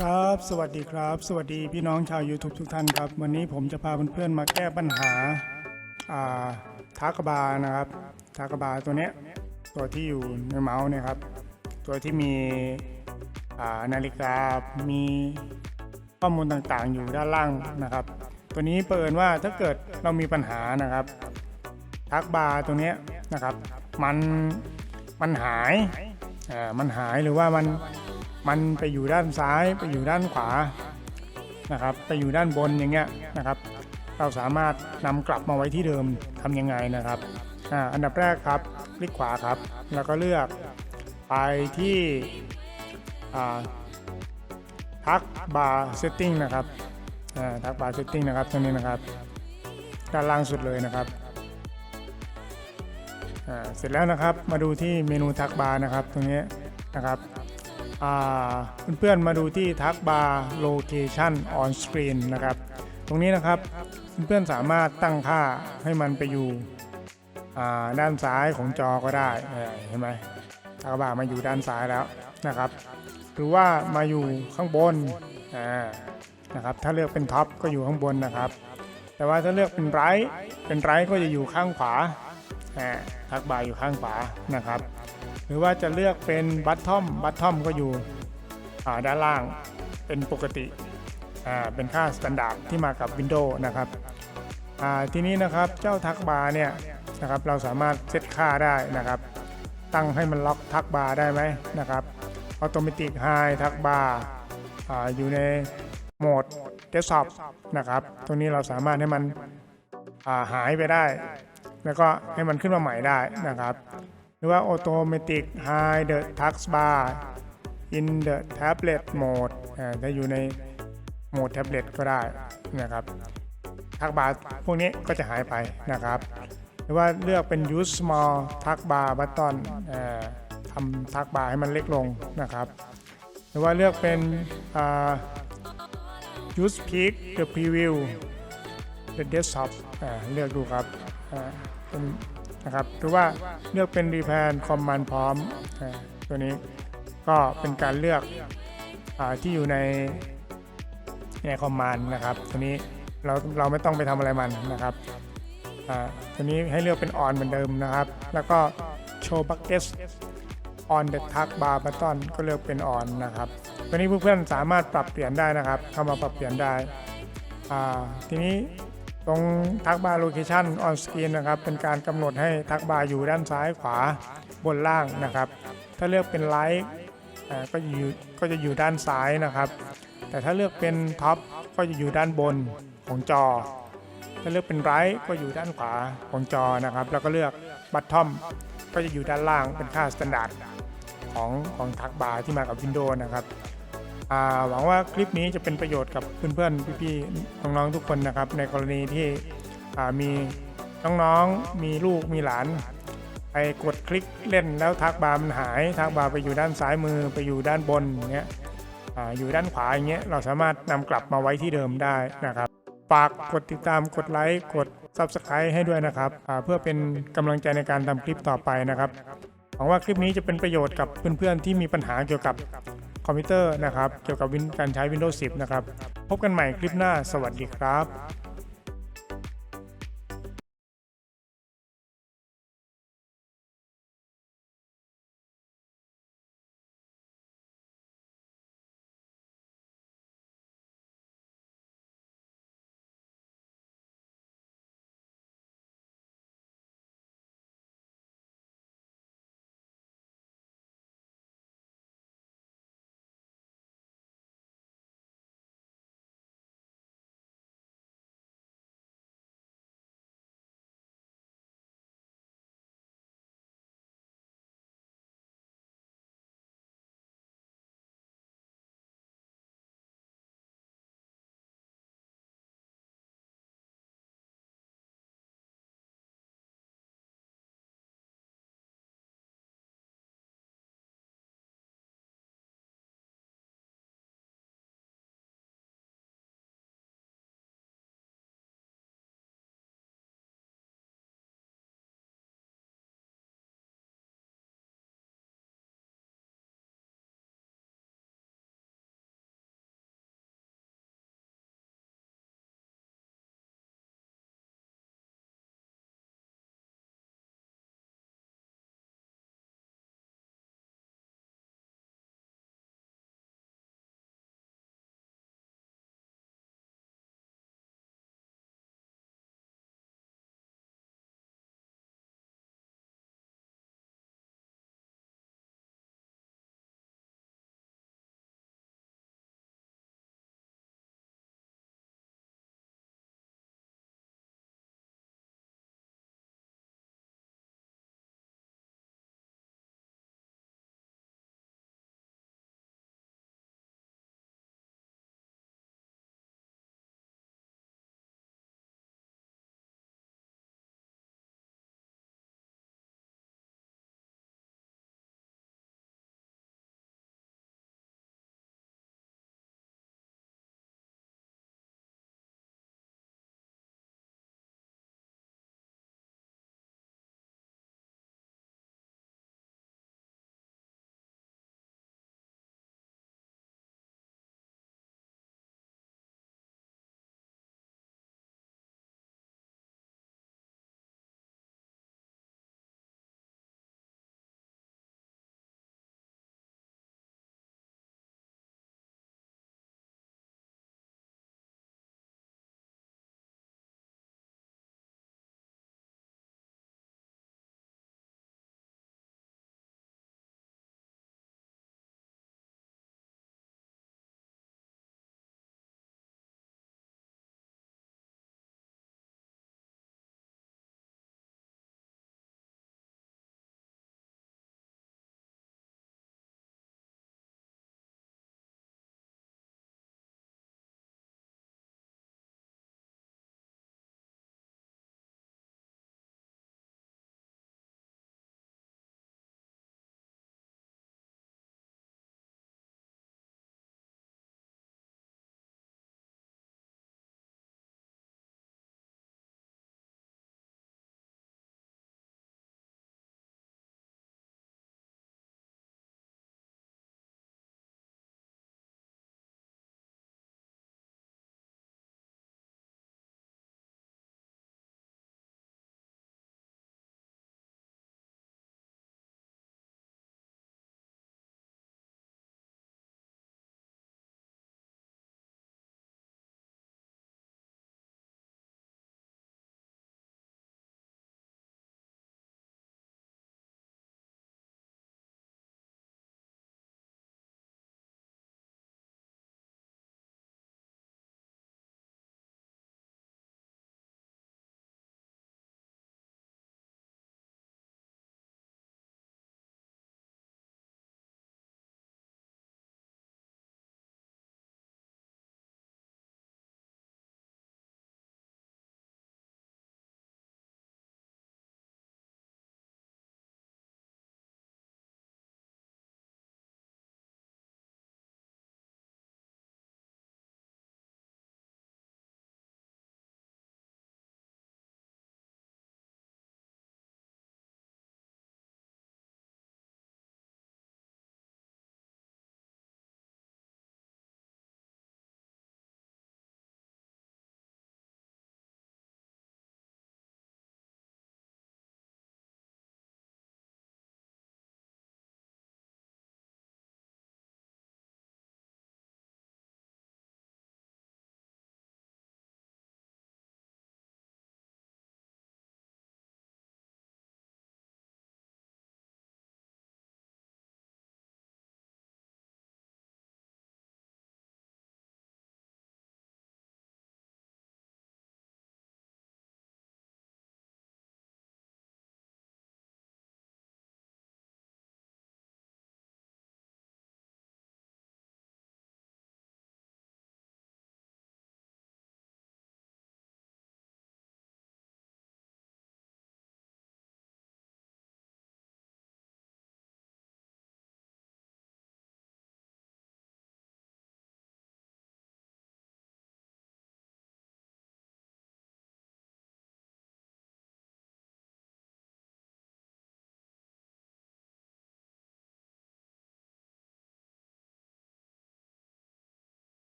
ครับ สวัสดีครับ สวัสดีพี่น้องชาว YouTube ทุกท่านครับ วันนี้ผมจะพาเพื่อนๆมาแก้ปัญหาอ่าทักบานะครับทักบาตัวเนี้ยตัวที่อยู่ในเมาส์เนี่ยครับ ตัวที่มีอ่านาฬิกามีข้อมูลต่างๆ อยู่ด้านล่างนะครับ ตัวนี้เปิดว่าถ้าเกิดเรามีปัญหานะครับทักบาร์ตัวเนี้ยนะครับ มันมันหายอ่ามันหายหรือว่ามัน มันไปอยู่ด้านซ้ายไปอยู่ด้านขวานะครับไปอยู่ด้านบนอย่างเงี้ยนะครับ เราสามารถนำกลับมาไว้ที่เดิมทำยังไงนะครับออันดับแรกครับคลิกขวาครับ แล้วก็เลือกไปที่ทักบาร์เซตติ้งนะครับทักบาร์เซตติ้งนะครับตรงนี้นะครับ ด้านล่างสุดเลยนะครับเสร็จแล้วนะครับมาดูที่เมนูทักบาร์นะครับตรงนี้นะครับ เพื่อนๆมาดูที่ทักบาร์โลเคชันออนสกรีนนะครับ ตรงนี้นะครับเพื่อนๆสามารถตั้งค่าให้มันไปอยู่ด้านซ้ายของจอก็ได้เห็นไหมทักบาร์มาอยู่ด้านซ้ายแล้วนะครับ หรือว่ามาอยู่ข้างบนนะครับถ้าเลือกเป็นท็อปก็อยู่ข้างบนนะครับ แต่ว่าถ้าเลือกเป็นไรเป็นไรก็จะอยู่ข้างขวาอ่าทักบาร์อยู่ข้างขวานะครับ หรือว่าจะเลือกเป็นบัตทอมบัตทอมก็อยู่ด้านล่างเป็นปกติเป็นค่าสแตนดาร์ดที่มากับ Windows นะครับทีนี้นะครับเจ้าทักบาร์เนี่ยนะครับเราสามารถเซตค่าได้นะครับ ตั้งให้มันล็อกทักบาร์ได้ไหมนะครับออโตเมติไฮทักบาร์อยู่ในโหมดเดสก์ท็อปนะครับ ตรงนี้เราสามารถให้มันาหายไปได้ แล้วก็ให้มันขึ้นมาใหม่ได้นะครับ รือว่า Automatic Hide the Task Bar in the Tablet Mode อ่าถ้าอยู่ในโหมดแท็บเล็ตก็ได้นะครับทักบาร์พวกนี้ก็จะหายไปนะครับ หรือว่าเลือกเป็น Use Small ทักบาร์บัตตอนทำทักบาร์ให้มันเล็กลงนะครับ หรือว่าเลือกเป็น Use Peak the Preview the Desktop อ่าเลือกดูครับอ่าเป็น นะครับหรือว่าเลือกเป็น Repan Command พร้อมตัวนี้ก็เป็นการเลือกอที่อยู่ในในคอมมานนะครับตัวนี้เราเราไม่ต้องไปทำอะไรมันนะครับตัวนี้ให้เลือกเป็น on เหมือนเดิมนะครับ แล้วก็ show bucket on the tag bar button ก็เลือกเป็น on นนะครับตัวนี้เพื่อนๆสามารถปรับเปลี่ยนได้นะครับเข้ามาปรับเปลี่ยนได้ทีนี้ ตรงทักบาร์โลเคชันออนสกรีนนะครับเป็นการกำหนดให้ทักบาร์อยู่ด้านซ้ายขวาบนล่างนะครับ ถ้าเลือกเป็นไลท์ก็อยู่ก็จะอยู่ด้านซ้ายนะครับ แต่ถ้าเลือกเป็นท็อปก็จะอยู่ด้านบนของจอ ถ้าเลือกเป็นไรท์ก็อยู่ด้านขวาของจอนะครับ แล้วก็เลือกบัตทอมก็จะอยู่ด้านล่างเป็นค่าสแตนดาร์ดของของทักบาร์ที่มากับ Windows นะครับ หวังว่าคลิปนี้จะเป็นประโยชน์กับเพื่อนๆ พี่ๆ น้องๆ ทุกคนนะครับ ในกรณีที่มีน้องๆ มีลูก มีหลาน ไปกดคลิกเล่นแล้วทักบาร์มันหาย ทักบาร์ไปอยู่ด้านซ้ายมือไปอยู่ด้านบนอย่างเงี้ยออยู่ด้านขวาอย่างเงี้ย เราสามารถนำกลับมาไว้ที่เดิมได้นะครับ ฝากกดติดตาม กดไลค์ กด Subscribe ให้ด้วยนะครับ เพื่อเป็นกำลังใจในการทำคลิปต่อไปนะครับ หวังว่าคลิปนี้จะเป็นประโยชน์กับเพื่อนๆ ที่มีปัญหาเกี่ยวกับ คอมพิวเตอร์นะครับ เกี่ยวกับวินการใช้ Windows 10 นะครับ พบกันใหม่คลิปหน้า สวัสดีครับ